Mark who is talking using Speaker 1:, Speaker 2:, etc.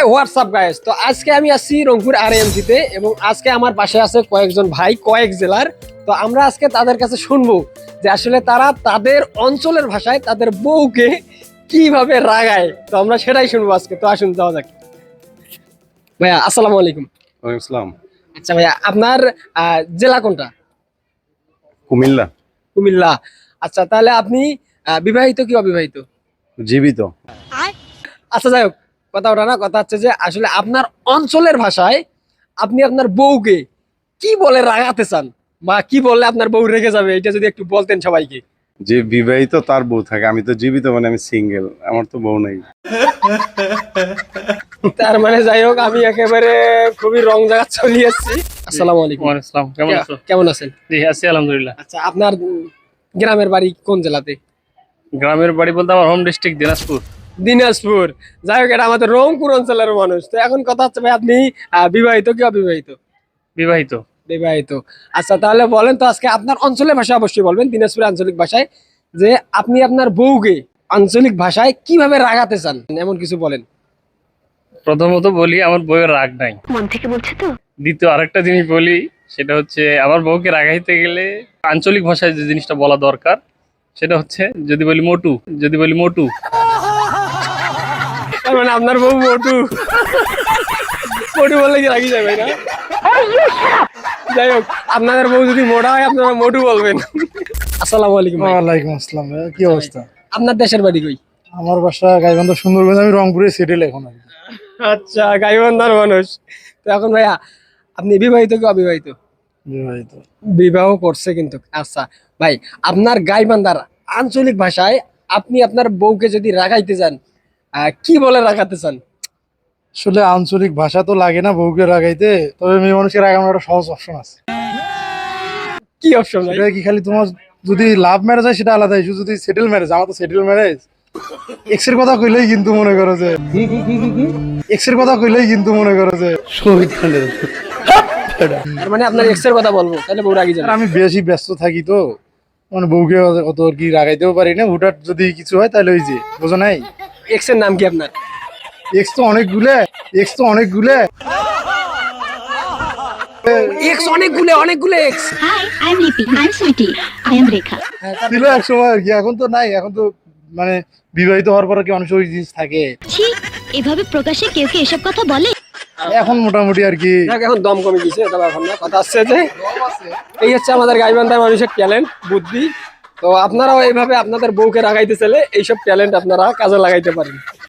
Speaker 1: High WhatsApp guys তো আজকে আমি আসছি রংপুর আর তে এবং আজকে আমার পাশে আছে কয়েকজন ভাই কয়েক জেলার। তো আমরা আজকে তাদের কাছে শুনব যে আসলে তারা তাদের অঞ্চলের ভাষায় তাদের বউকে কীভাবে রাগায়। তো আমরা সেটাই শুনব আজকে। তো আসুন যাওয়া যাক। ভাইয়া আসসালামু আলাইকুম।
Speaker 2: ওয়ালাইকুম আসসালাম
Speaker 1: আচ্ছা ভাইয়া আপনার আহ, জেলা কোনটা?
Speaker 2: কুমিল্লা।
Speaker 1: কুমিল্লা। আচ্ছা তাহলে আপনি আহ, বিবাহিত কি অবিবাহিত?
Speaker 2: জীবিত।
Speaker 1: আচ্ছা যাই হোক। কথা ওটা না কথা হচ্ছে যে আসলে আপনার অঞ্চলের ভাষায় আপনি আপনার বউকে কি বলে রাগাতে চান? বা কি বললে আপনার বউ রেগে যাবে? এটা যদি একটু বলতেন সবাইকে।
Speaker 2: যে বিবাহিত তার বউ থাকে আমি তো জীবিত মানে আমি সিঙ্গেল আমার তো বউ নেই।
Speaker 1: তার মানে যাই হোক আমি একেবারে খুবই রং জায়গা চলে এসেছি। আসসালামু আলাইকুম।
Speaker 3: আসসালাম কেমন আছো?
Speaker 1: কেমন আছেন?
Speaker 3: জি আছি আলহামদুলিল্লাহ।
Speaker 1: আচ্ছা আপনার গ্রামের বাড়ি কোন জেলাতে?
Speaker 3: গ্রামের বাড়ি বলতে আমার হোম ডিস্ট্রিক্ট দিনাজপুর।
Speaker 1: দিনাজপুর। যাই হোক এটা আমাদের রংপুর অঞ্চলের মানুষ। তো এখন কথা হচ্ছে ভাই আপনি বিবাহিত কি অবিবাহিত?
Speaker 3: বিবাহিত।
Speaker 1: বিবাহিত। আচ্ছা তাহলে বলেন তো আজকে আপনার অঞ্চলের ভাষা অবশ্যই বলবেন দিনাজপুরের আঞ্চলিক ভাষায় যে আপনি আপনার বউকে আঞ্চলিক ভাষায় কীভাবে রাগাতে চান? এমন কিছু বলেন।
Speaker 3: প্রথমত বলি আমার বউয়ের রাগ নাই।
Speaker 4: মন থেকে বলছে তো?
Speaker 3: দ্বিতীয় আরেকটা জিনিস বলি সেটা হচ্ছে আমার বউকে রাগাইতে গেলে আঞ্চলিক ভাষায় যে জিনিসটা বলা দরকার সেটা হচ্ছে যদি বলি মোটু যদি বলি মোটু
Speaker 1: তার মানে আপনার বউ মোটু। মোটু বললে কি রাগি যাবে না যাই হোক আপনাদের বউ যদি মোটা হয় আপনারা মোটু বলবেন। আসসালামু আলাইকুম।
Speaker 5: ওয়ালাইকুম আসসালাম কি অবস্থা?
Speaker 1: আপনার দেশের বাড়ি কই?
Speaker 5: আমার বাসা গাইবান্ধা সুন্দরবন আমি রংপুরে সেটেল এখন।
Speaker 1: আচ্ছা গাইবান্ধার মানুষ। তো এখন ভাইয়া আপনি বিবাহিত কি অবিবাহিত?
Speaker 5: বিবাহিত।
Speaker 1: বিবাহ করছে কিন্তু আচ্ছা। ভাই আপনার গাইবান্ধার আঞ্চলিক ভাষায় আপনি আপনার বউকে যদি রাগাইতে চান আহ, কি বলে রাগাতে চান?
Speaker 5: আসলে আঞ্চলিক ভাষা তো লাগে না বউকে রাগাইতে তবে মেয়ে মানুষের রাগানোর একটা সহজ অপশন আছে।
Speaker 1: কি অপশন
Speaker 5: কি খালি তোমার যদি লাভ ম্যারেজ হয় সেটা আলাদা ইস্যু যদি সেটেল ম্যারেজ আমার তো সেটেল ম্যারেজ এক্সের কথা কইলেই কিন্তু মনে করো যে এক্সের কথা কইলেই কিন্তু মনে করো যে।
Speaker 1: মানে আপনার এক্সের কথা বলব তাহলে বউ রাগি যাবে।
Speaker 5: আমি বেশি ব্যস্ত থাকি তো মানে বউকে অত আর কি রাগাইতেও পারি না হুটার যদি কিছু হয় তাহলে ওই যে বোঝো নাই?
Speaker 1: এক্সের নাম কি আপনার?
Speaker 5: এক্স তো অনেকগুলো এক্স তো অনেকগুলো
Speaker 1: এক্স অনেকগুলো অনেকগুলো ex
Speaker 4: hi I am Lipi I am Sweety I am Rekha
Speaker 5: ছিল এক সময় আর কি এখন তো নাই এখন তো মানে বিবাহিত হওয়ার পরে কি ওই জিনিস থাকে?
Speaker 4: ছি এভাবে প্রকাশ্যে কেউ কি এসব কথা বলে?
Speaker 5: এখন মোটামুটি আর কি।
Speaker 1: এখন দম কমে গেছে এটা ব্যাপার না কথা হচ্ছে যে এই হচ্ছে আমাদের গাইবান্ধার মানুষের ট্যালেন্ট বুদ্ধি তো আপনারাও এইভাবে আপনাদের বউকে রাগাইতে চাইলে এইসব ট্যালেন্ট আপনারা কাজে লাগাইতে পারেন।